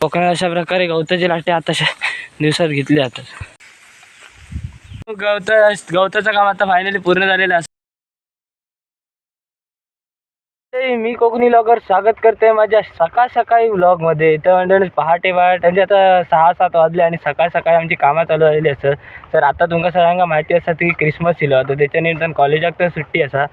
कोकणात अशा प्रकारे गवताची लाटे आताच्या दिवसात घेतली जातात. गवता गवताचं काम आता फायनली पूर्ण झालेलं असं मंडळी मी कोकणी ब्लॉगर स्वागत करते माझ्या सकाळ सकाळी ब्लॉगमध्ये तर मंडळी पहाटे पहाटे म्हणजे आता सहा सात वाजले आणि सकाळ सकाळी आमची कामं चालू झालेली असं तर आता तुमका सगळ्यांना माहिती असतात की क्रिसमस येलो. आता त्याच्या निमित्तान कॉलेजाक तर सुट्टी असा.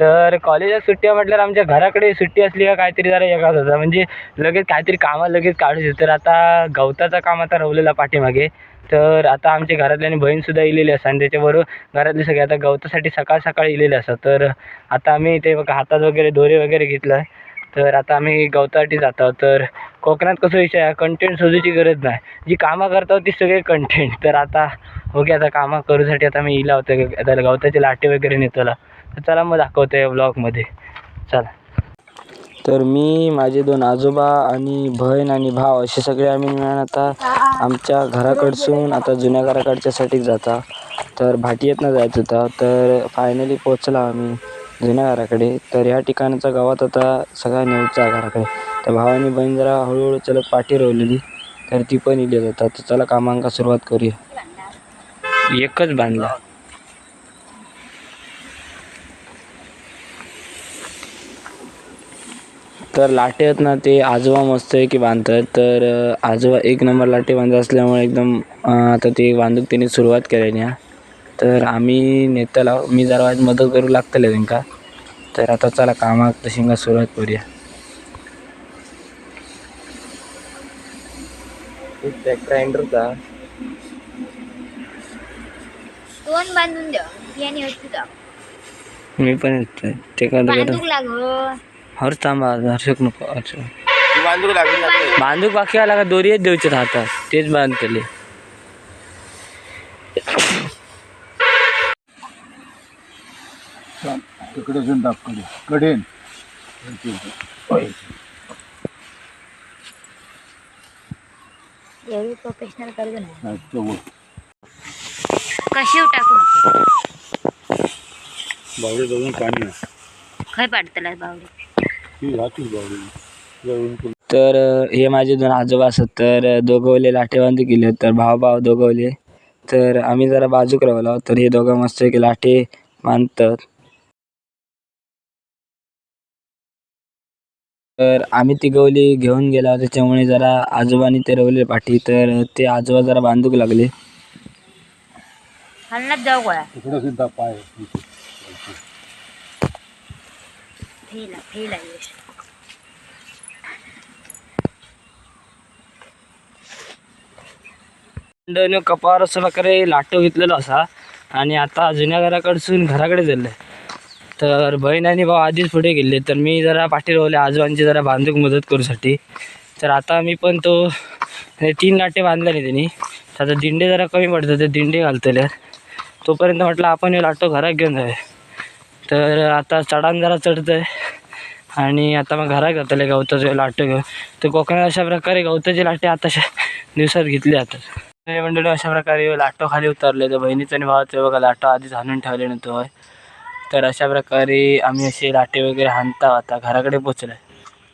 तर कॉलेजात सुट्टी म्हटल्यावर आमच्या घराकडे सुट्टी असली का काहीतरी जरा वेगळाच होता. म्हणजे लगेच काहीतरी कामं लगेच काढू तर आता गवताचं काम आता रवलेलं पाठीमागे. तर आता आमच्या घरातल्यानी बहीणसुद्धा इलेली असतात. आणि त्याच्याबरोबर घरातले सगळे आता गवतासाठी सकाळ सकाळी इलेले असतात. तर आता आम्ही ते बघा हातात वगैरे दोरे वगैरे घेतलं. आहे तर आता आम्ही गवतासाठी जातो. तर कोकणात कसं विषय आहे कंटेंट शोधूची गरज नाही. जी कामं करतो ती सगळे कंटेंट तर आता ओके आता कामं करूसाठी आता मी इला होतं. आता गवताचे लाटे वगैरे नेतोला. तर चला मग दाखवतो आहे ब्लॉगमध्ये चला. तर मी माझे दोन आजोबा आणि बहीण आणि भाव असे सगळे आम्ही मिळून आता आमच्या घराकडसून आता जुन्या घराकडच्यासाठी जाता. तर भाटियेतनं जायचं होता तर फायनली पोचला आम्ही जुन्या घराकडे. तर ह्या ठिकाणचा गावात आता सगळा न्यूजचा घराकडे. तर भाव आणि बहीण जरा हळूहळू चलत पाठी रोवलेली. तर ती पण इली जातात. तर चला कामांका सुरुवात करूया. एकच बांधला. तर लाटे आहेत ना ते आजोबा मस्त आहे की बांधतात. तर आजोबा एक नंबर लाटे बांधत असल्यामुळे एकदम आता ते बांधूक त्यांनी सुरुवात केली ना. तर आम्ही नेत्याला मी जरा मदत करू लागतले त्यांका तर आता चला कामाक तशी का सुरुवात करूया. ग्राइंडरचा दोन बांधून द्या. मी पण येतोय. ते का लाग हर थांबा हर्षक नको हर्षक बांधूक लागली बांधूक बाकी आला का दोरीच देऊचे हातात तेच बांधतले. तिकडे कडे कडेन प्रोफेशनल कशी टाकू? नको बावडे जवळून पाणी खय पाडतला बावडी? ही तर हे माझे दोन आजोबा असत तर दोघवले लाटे बांधू केले तर भाव भाव दोघवले तर आम्ही जरा बाजूक राहिलो तर हे दोघं मस्त की लाटे बांधतात तर आम्ही ती गवली घेऊन गेला त्याच्यामुळे जरा आजोबांनी ते रवले पाठी तर ते आजोबा जरा बांधूक लागले. पाय Fehler, Fehler ist. मंडळीनं कपावर असं प्रकारे लाटो घेतलेला असा आणि आता जुन्या घराकडसून घराकडे चाललं तर बहीण आणि भाऊ आधीच पुढे गेले. तर मी जरा पाठी रोवले आजोबांची जरा बांधूक मदत करूसाठी. तर आता मी पण तो हे तीन लाटे बांधले नाही त्यांनी. तर आता दिंडे जरा कमी पडतात ते दिंडे घालतले. तोपर्यंत म्हटलं आपण हे लाटो घरात घेऊन जाऊया. तर आता चढान जरा चढतंय. आणि आता मग घरा घातले गवताचे लाटो घेऊन. तर कोकणात अशा प्रकारे गवताचे लाटे आताशा दिवसात घेतले जातात. हे मंडळी अशा प्रकारे लाटो खाली उतरले तर बहिणीचं आणि भावाचं. बघा लाटो आधीच हाणून ठेवले नव्हतो तर अशा प्रकारे आम्ही असे लाटे वगैरे हाणता आता घराकडे पोचलोय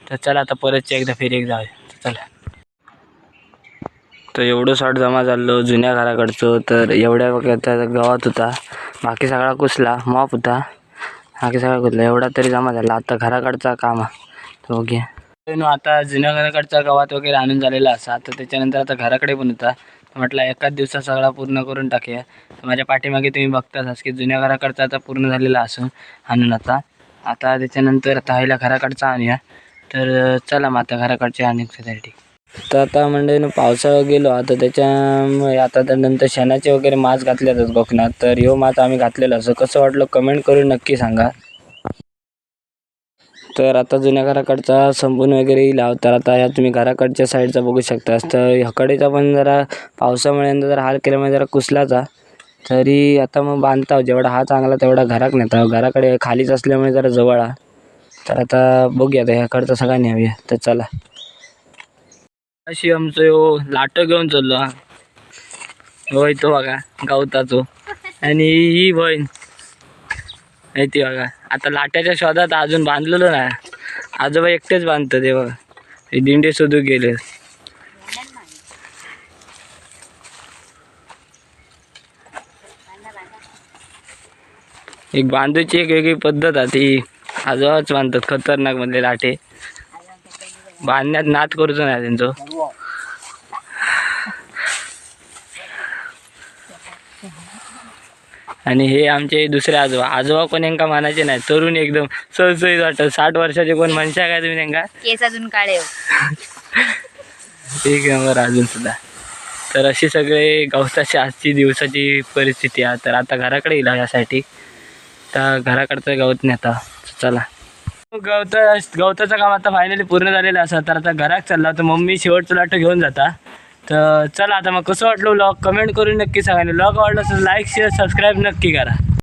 तर चला आता परतची एकदा फेरी एक जाऊया. चला. तर एवढं साठ जमा झालो जुन्या घराकडचं. तर एवढ्या वगैरे गावात होता. बाकी सगळा कुसला मॉप होता. बाकी सगळा कुसला एवढा तरी जमा झाला. आता घराकडचा काम आहे. ओके आता जुन्या घराकडचा गावात वगैरे आणून झालेला असा. तर त्याच्यानंतर आता घराकडे पण होता. तर म्हटलं एकाच दिवसात सगळा पूर्ण करून टाकूया. तर माझ्या पाठीमागे तुम्ही बघताच की जुन्या घराकडचा आता पूर्ण झालेला असून आणून आता. आता त्याच्यानंतर आता हायला घराकडचा आणूया. तर चला मग आता घराकडचे आणण्यासाठी तर आता म्हणजे मंडळीनं पावसाळा गेलो आता त्याच्यामुळे आता तर नंतर शेणाचे वगैरे मास घातले जातात कोकणात. तर ह्यो मास आम्ही घातलेला असं कसं वाटलं कमेंट करून नक्की सांगा. तर आता जुन्या घराकडचा संपून वगैरे येईल तर आता ह्या तुम्ही घराकडच्या साईडचा बघू शकता तर ह्याकडेचा पण जरा पावसामुळे जरा हाल केल्यामुळे जरा कुसलाचा तरी आता मग बांधता जेवढा हा चांगला तेवढा घराक नेता घराकडे खालीच असल्यामुळे जरा जवळ आहे तर आता बघूया आता ह्याकडचा सगळा न्याऊया तर चला. अशी आमचं यो लाट घेऊन चाललो हा. होय तो बघा गवताचो. आणि ही बहीण. ती बघा. आता लाट्याच्या शोधात अजून बांधलेलो ना आजोबा एकटेच बांधतो ते बघा. हे दिंडे शोधू गेले. एक बांधूची एक वेगळी पद्धत आहे ती. आजोबाच बांधतात खतरनाक मधले लाटे. बांधण्यात नाद करूच नाही त्यांचं. आणि हे आमचे दुसरे आजोबा. आजोबा पण यांका मानायचे नाही. तरुण एकदम सहसहीत वाटत. साठ वर्षाचे कोण म्हणशा काय तुम्ही त्यांका केस अजून काळे हो. एक नंबर अजून सुद्धा. तर अशी सगळे गवताची आजची दिवसाची परिस्थिती आहे. तर आता घराकडे येईल यासाठी तर घराकडचं गवत नाही आता चला. गवत गवताचं काम आता फायनली पूर्ण झालेलं असं. तर आता घरात चालला तर मम्मी शेवटचं लाट घेऊन जाता. तर चला आता मग कसं वाटलं ब्लॉग कमेंट करून नक्की सांगा. ब्लॉग आवडलं तर लाईक शेअर सबस्क्राईब नक्की करा.